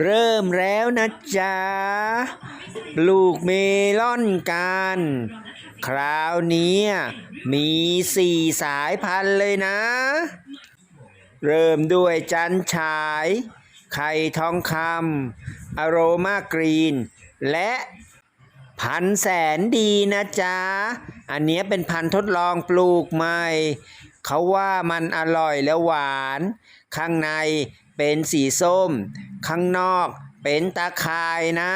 เริ่มแล้วนะจ๊ะ ปลูกเมลอนกัน คราวนี้มีสี่สายพันธุ์เลยนะ เริ่มด้วยจันฉาย ไข่ทองคำอโรมากรีน และพันแสนดีนะจ๊ะ อันนี้เป็นพันธุ์ทดลองปลูกใหม่ เขาว่ามันอร่อยและหวาน ข้างใน เป็นสีส้ม ข้างนอกเป็นตาข่ายนะ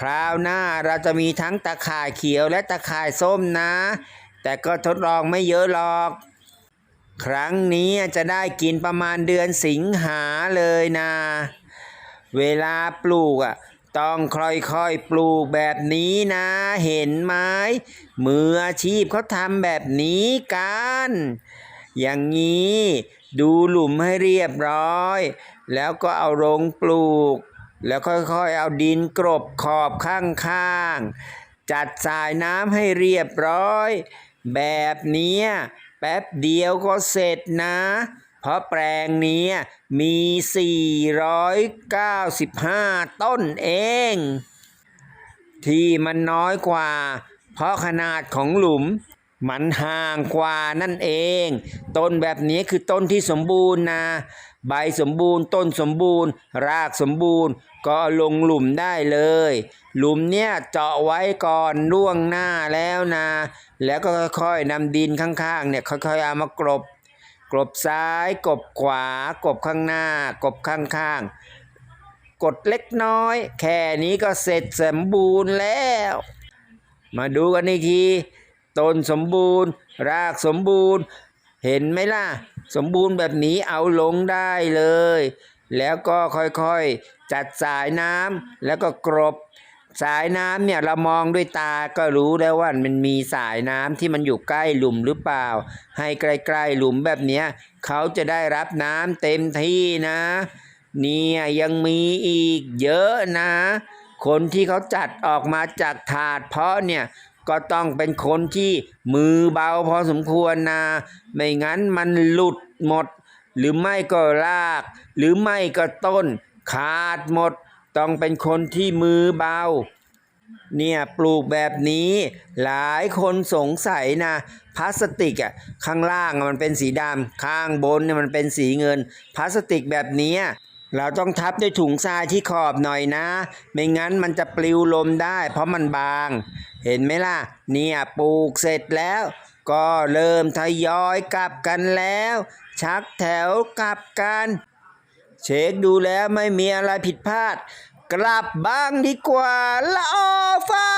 คราวหน้าเราจะมีทั้งตาข่ายเขียวและตาข่ายส้มนะ แต่ก็ทดลองไม่เยอะหรอก ครั้งนี้จะได้กินประมาณเดือนสิงหาเลยนะ เวลาปลูกอะต้องค่อยๆปลูกแบบนี้นะ เห็นไหมมืออาชีพเขาทำแบบนี้กัน อย่างนี้ ดูหลุมให้เรียบร้อย แล้วก็เอาลงปลูก แล้วค่อยๆเอาดินกรบขอบข้างๆ จัดสายน้ำให้เรียบร้อย แบบนี้แป๊บเดียวก็เสร็จนะ เพราะแปลงนี้มี 495 ต้นเอง ที่มันน้อยกว่า เพราะขนาดของหลุม มันห่างกว่านั่นเอง ต้นแบบนี้คือต้นที่สมบูรณ์นะ ใบสมบูรณ์ ต้นสมบูรณ์ รากสมบูรณ์ ก็ลงหลุมได้เลย หลุมเนี่ยเจาะไว้ก่อนล่วงหน้าแล้วนะ แล้วก็ค่อยๆนำดินข้างๆเนี่ยค่อยๆเอามากรบกลบซ้ายกบขวากบข้างหน้ากบข้างๆ กดเล็กน้อย แค่นี้ก็เสร็จสมบูรณ์แล้ว มาดูกันอีกที ต้นสมบูรณ์ รากสมบูรณ์ เห็นไหมล่ะ สมบูรณ์แบบนี้เอาลงได้เลย แล้วก็ค่อยๆ จัดสายน้ำแล้วก็กรบ สายน้ำเนี่ยเรามองด้วยตาก็รู้แล้วว่ามันมีสายน้ำที่มันอยู่ใกล้หลุมหรือเปล่า ให้ใกล้ๆหลุมแบบเนี้ยเขาจะได้รับน้ำเต็มที่นะ เนี่ยยังมีอีกเยอะนะ คนที่เขาจัดออกมาจากถาดเพาะเนี่ย ก็ต้องเป็นคนที่มือเบาพอสมควรนะ ไม่งั้นมันหลุดหมด หรือไม่ก็ราก หรือไม่ก็ต้น ขาดหมด ต้องเป็นคนที่มือเบา เนี่ยปลูกแบบนี้หลายคนสงสัยนะพลาสติกอะข้างล่างมันเป็นสีดำข้างบนเนี่ยมันเป็นสีเงิน พลาสติกแบบนี้ เราต้องทับด้วยถุงทรายที่ขอบหน่อยนะ ไม่งั้นมันจะปลิวลมได้ เพราะมันบาง เห็นไหมล่ะ เนี่ยปลูกเสร็จแล้ว ก็เริ่มทยอยกลับกันแล้ว ชักแถวกลับกัน เช็คดูแล้วไม่มีอะไรผิดพลาด กลับบ้างดีกว่าละออฟ้า